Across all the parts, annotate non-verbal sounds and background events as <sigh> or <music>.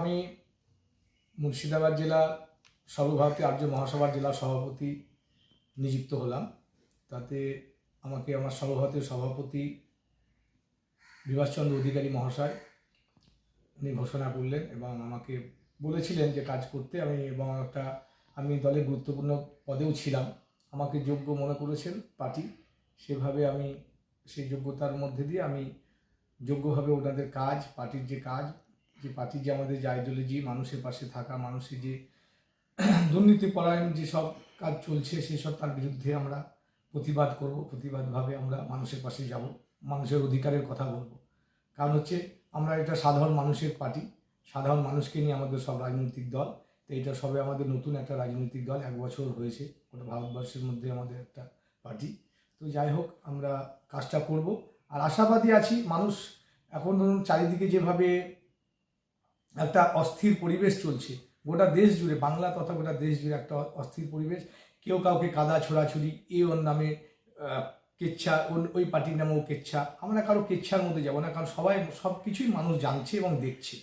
আমি মুর্শিদাবাদ জেলা সর্বভারতীয় আর্য মহাসভার জেলা সভাপতি নিযুক্ত হলাম। তাতে আমাকে আমার সর্বভারতীয় সভাপতি বিভাসচন্দ্র অধিকারী মহাশয় উনি ঘোষণা করলেন এবং আমাকে বলেছিলেন যে কাজ করতে। আমি এবং একটা, আমি দলের গুরুত্বপূর্ণ পদেও ছিলাম। আমাকে যোগ্য মনে করেছেন পার্টি। সেভাবে আমি সেই যোগ্যতার মধ্যে দিয়ে আমি যোগ্যভাবে ওনাদের কাজ, পার্টির যে কাজ যে পার্টির যে আমাদের যে আইডিওলজি মানুষের পাশে থাকা, মানুষের যে দুর্নীতি পরায়ণ যেসব কাজ চলছে, সেসব তার বিরুদ্ধে আমরা প্রতিবাদ করব, প্রতিবাদভাবে আমরা মানুষের পাশে যাব, মানুষের অধিকারের কথা বলব। কারণ হচ্ছে আমরা এটা সাধারণ মানুষের পার্টি, সাধারণ মানুষকে নিয়ে আমাদের সব রাজনৈতিক দল, তো এটা সবে আমাদের নতুন একটা রাজনৈতিক দল, এক বছর হয়েছে ওটা ভারতবর্ষের মধ্যে আমাদের একটা পার্টি। তো যাই হোক, আমরা কাজটা করব। আর আশাবাদী আছি, মানুষ এখন ধরুন চারিদিকে যেভাবে একটা অস্থির পরিবেশ চলছে। গোটা দেশ জুড়ে, বাংলা তথা গোটা দেশ জুড়ে একটা অস্থির পরিবেশ। কেউ কাউকে কাদা, ছোড়াছুড়ি, এ ওর নামে কেচ্ছা ওই পার্টির নামেও কেচ্ছা। আমরা কারও কেচ্ছার মধ্যে যাব না, কারণ সবাই সব কিছুই মানুষ জানছে এবং দেখছে।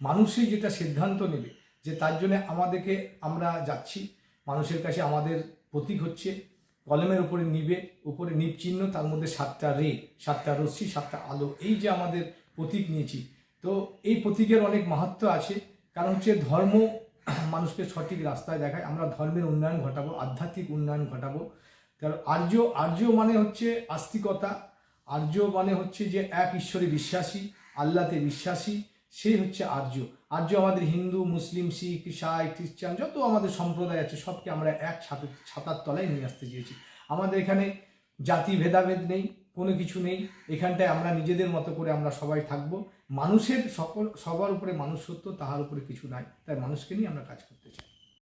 মানুষই যেটা সিদ্ধান্ত নেবে যে তার জন্য আমাদেরকে আমরা যাচ্ছি, মানুষের কাছে আমাদের প্রতীক হচ্ছে, কলমের উপরে নিবে, উপরে নিব চিহ্ন তার মধ্যে সাতটা রে, সাতটা রশ্মি, সাতটা আলো, এই যে আমাদের প্রতীক নিয়েছি তো এই প্রতীকের অনেক মাহাত্ম আছে। কারণ হচ্ছে ধর্ম <clears throat> মানুষকে সঠিক রাস্তায় দেখায়। আমরা ধর্মের উন্নয়ন ঘটাবো, আধ্যাত্মিক উন্নয়ন ঘটাবো। কারণ আর্য আর্য মানে হচ্ছে আস্তিকতা। আর্য মানে হচ্ছে যে এক ঈশ্বরে বিশ্বাসী, আল্লাতে বিশ্বাসী, সেই হচ্ছে আর্য। আর্য আমাদের হিন্দু, মুসলিম, শিখ ইসাই খ্রিস্টান, যত আমাদের সম্প্রদায় আছে, সবকে আমরা এক ছাতে ছাতার তলায় নিয়ে আসতে চেয়েছি। আমাদের এখানে জাতি ভেদাভেদ নেই। কোনো কিছু নেই। এখানটায় আমরা নিজেদের মতো করে আমরা সবাই থাকব। মানুষের সকল, সবার উপরে মানুষ সত্য তাহার উপরে কিছু নাই। তাই মানুষকে নিয়ে আমরা কাজ করতে চাই।